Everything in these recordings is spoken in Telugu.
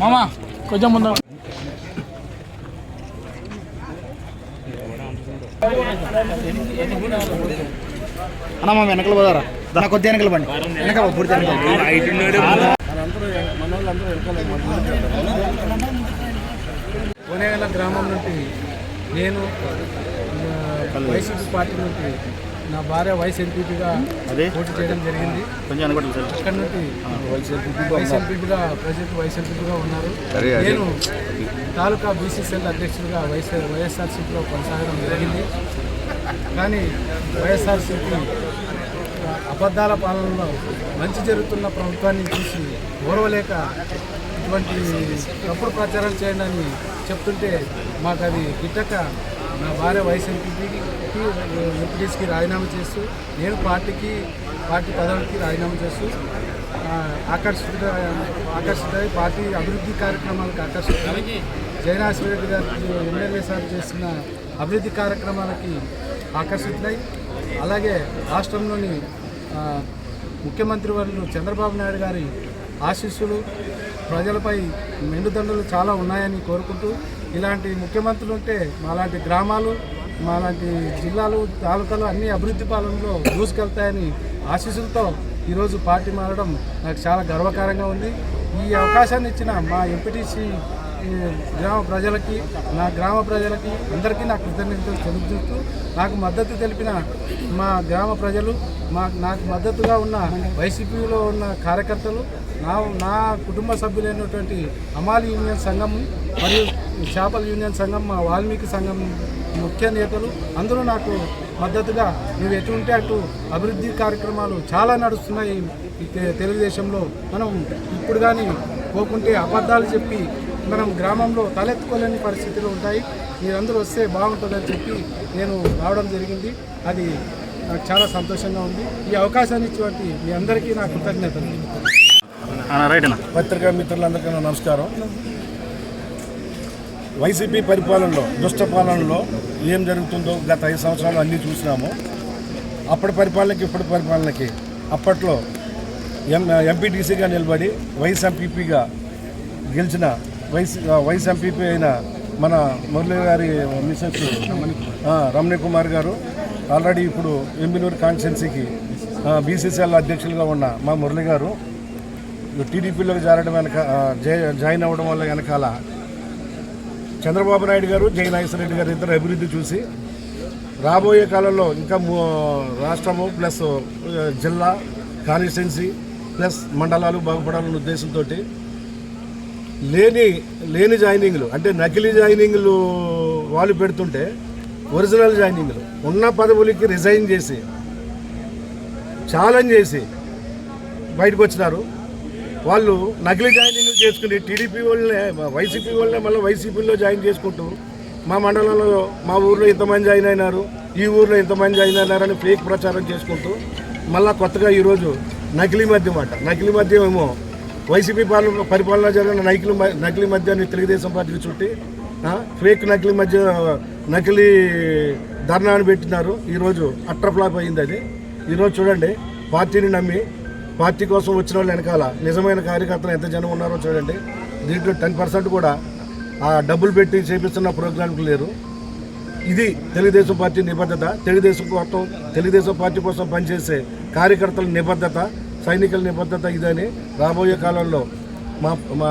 మామా కొంచెం ముందు. అన్న మా వెనకలు పోదారా? దాని కొద్ది వెనకలు బండి వెనక పూర్తి వెనకాల కొనేగల గ్రామం నుండి నేను వైసీపీ పార్టీ నుండి నా భార్య వైస్ ఎంపీపీగా అదే? పోటీ చేయడం జరిగింది. కొంచెం అనుకోండి సార్ అక్కడ నుండి వైస్ ఎంపీగా ప్రజెంట్ వైస్ ఎంపీగా ఉన్నారు. నేను తాలూకా బీసీసీఎల్ అధ్యక్షుడిగా వైఎస్ వైఎస్ఆర్సీపీలో కొనసాగడం జరిగింది. కానీ వైఎస్ఆర్సీపీ అబద్ధాల పాలనలో మంచి జరుగుతున్న ప్రభుత్వాన్ని చూసి ఓర్వలేక ఇటువంటి తప్పుడు ప్రచారం చేయండి అని చెప్తుంటే మాకు అది గిట్టక నా భార్య వైస్ ఎంపీకి ఎంపీటీస్కి రాజీనామా చేస్తూ నేను పార్టీకి పార్టీ పదవికి రాజీనామా చేస్తూ ఆకర్షిత ఆకర్షిత పార్టీ అభివృద్ధి కార్యక్రమాలకు ఆకర్షిత జయనాశ్వర రెడ్డి గారు ఎమ్మెల్యే సార్ చేసిన అభివృద్ధి కార్యక్రమాలకి ఆకర్షితులై అలాగే రాష్ట్రంలోని ముఖ్యమంత్రి వర్యులు చంద్రబాబు నాయుడు గారి ఆశీస్సులు ప్రజలపై మెండుదండలు చాలా ఉన్నాయని కోరుకుంటూ ఇలాంటి ముఖ్యమంత్రులు ఉంటే మాలాంటి గ్రామాలు మాలాంటి జిల్లాలు తాలూకాలు అన్ని అభివృద్ధి పాలనలో దూసుకెళ్తాయని ఆశీస్సులతో ఈరోజు పార్టీ మారడం నాకు చాలా గర్వకారంగా ఉంది. ఈ అవకాశాన్ని ఇచ్చిన మా ఎంపీటీసీ గ్రామ ప్రజలకి నా గ్రామ ప్రజలకి అందరికీ నా కృతజ్ఞతలు తెలుపుతూ నాకు మద్దతు తెలిపిన మా గ్రామ ప్రజలు మా నాకు మద్దతుగా ఉన్న వైసీపీలో ఉన్న కార్యకర్తలు నా నా కుటుంబ సభ్యులైనటువంటి అమాలి యూనియన్ సంఘం మరియు చేపల యూనియన్ సంఘం మా వాల్మీకి సంఘం ముఖ్య నేతలు అందరూ నాకు మద్దతుగా నువ్వు ఎటు ఉంటే అటు అభివృద్ధి కార్యక్రమాలు చాలా నడుస్తున్నాయి తెలుగుదేశంలో. మనం ఇప్పుడు కానీ పోకుంటే అబద్ధాలు చెప్పి మనం గ్రామంలో తలెత్తుకోలేని పరిస్థితులు ఉంటాయి. మీరందరూ వస్తే బాగుంటుందని చెప్పి నేను రావడం జరిగింది. అది నాకు చాలా సంతోషంగా ఉంది. ఈ అవకాశాన్ని ఇచ్చినటువంటి మీ అందరికీ నా కృతజ్ఞతలు. పత్రికా మిత్రులందరికీ నమస్కారం. వైసీపీ పరిపాలనలో దుష్ట పాలనలో ఏం జరుగుతుందో గత ఐదు సంవత్సరాలు అన్నీ చూసినాము. అప్పటి పరిపాలనకి ఇప్పటి పరిపాలనకి అప్పట్లో ఎం ఎంపీటీసీగా నిలబడి వైస్ ఎంపీపీగా గెలిచిన వైస్ వైస్ ఎంపీపీ అయిన మన మురళి గారి మిసెస్ రమణి కుమార్ గారు ఆల్రెడీ ఇప్పుడు ఎంబీనూరు కాన్స్టిట్యున్సీకి బీసీసీఎల్ అధ్యక్షులుగా ఉన్న మా మురళి గారు టీడీపీలోకి జారడం వెనక జై- జాయిన్ అవ్వడం వల్ల వెనకాల చంద్రబాబు నాయుడు గారు జై గారు ఇద్దరు అభివృద్ధి చూసి రాబోయే కాలంలో ఇంకా రాష్ట్రము ప్లస్ జిల్లా కాన్స్టిట్యున్సీ ప్లస్ మండలాలు బాగుపడాలన్న ఉద్దేశంతో లేని లేని జాయినింగ్లు అంటే నకిలీ జాయినింగ్లు వాళ్ళు పెడుతుంటే ఒరిజినల్ జాయినింగ్లు ఉన్న పదవులకి రిజైన్ చేసి ఛాలెంజ్ చేసి బయటకు వచ్చినారు. వాళ్ళు నకిలీ జాయినింగ్ చేసుకుని టీడీపీ వాళ్ళనే వైసీపీ వాళ్ళనే మళ్ళీ వైసీపీలో జాయిన్ చేసుకుంటూ మా మండలంలో మా ఊర్లో ఇంతమంది జాయిన్ అయినారు ఈ ఊర్లో ఇంతమంది జాయిన్ అయినారని ఫేక్ ప్రచారం చేసుకుంటూ మళ్ళీ కొత్తగా ఈరోజు నకిలీ మద్యం అట. నకిలీ మద్యం ఏమో వైసీపీ పాలన పరిపాలన జరిగిన నకిలీ నకిలీ మద్యాన్ని తెలుగుదేశం పార్టీకి చుట్టి ఫేక్ నకిలీ మధ్య నకిలీ ధర్నాన్ని పెట్టినారు. ఈరోజు అట్ర ఫ్లాప్ అయింది అది. ఈరోజు చూడండి పార్టీని నమ్మి పార్టీ కోసం వచ్చిన వాళ్ళు వెనకాల నిజమైన కార్యకర్తలు ఎంత జనం ఉన్నారో చూడండి. దీంట్లో టెన్ పర్సెంట్ కూడా ఆ డబ్బులు పెట్టి చేపిస్తున్న ప్రోగ్రాంకి లేరు. ఇది తెలుగుదేశం పార్టీ నిబద్ధత. తెలుగుదేశం కోసం తెలుగుదేశం పార్టీ కోసం పనిచేసే కార్యకర్తల నిబద్ధత సైనికుల నిబద్ధత ఇదని రాబోయే కాలంలో మా మా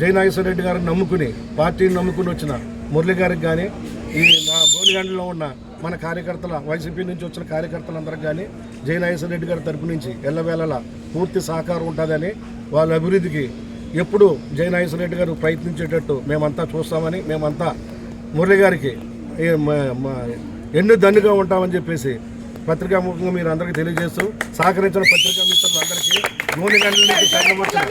జయనాగేశ్వర రెడ్డి గారిని నమ్ముకుని పార్టీని నమ్ముకుని వచ్చిన మురళి గారికి కానీ ఈ నా గోలిగండలో ఉన్న మన కార్యకర్తల వైసీపీ నుంచి వచ్చిన కార్యకర్తలందరికీ కానీ జయనాగేశ్వర రెడ్డి గారి తరపు నుంచి ఎల్లవేళలా పూర్తి సహకారం ఉంటుందని వాళ్ళ అభివృద్ధికి ఎప్పుడు జయనాగేశ్వర రెడ్డి గారు ప్రయత్నించేటట్టు మేమంతా చూస్తామని మేమంతా మురళి గారికి ఎన్ను దన్నుగా ఉంటామని చెప్పేసి పత్రికాముఖంగా మీరు అందరికీ తెలియజేస్తూ సహకరించిన పత్రికా మిత్రులందరికీ నూనె గంటల నుంచి తరలివచ్చిన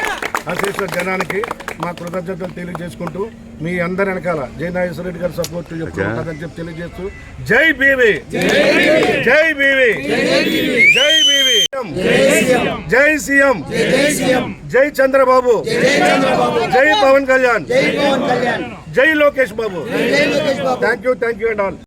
అశేష జనానికి మా కృతజ్ఞతలు తెలియజేసుకుంటూ మీ అందరి వెనకాల జై నాగేశ్వర రెడ్డి గారి సపోర్ట్ ఉంటుందని చెప్పి తెలియజేస్తూ జై బీవి. జై బీవి. జై బీవి. జై సీఎం. జై చంద్రబాబు. జై పవన్ కళ్యాణ్. జై Lokesh Babu. Thank you thank you and all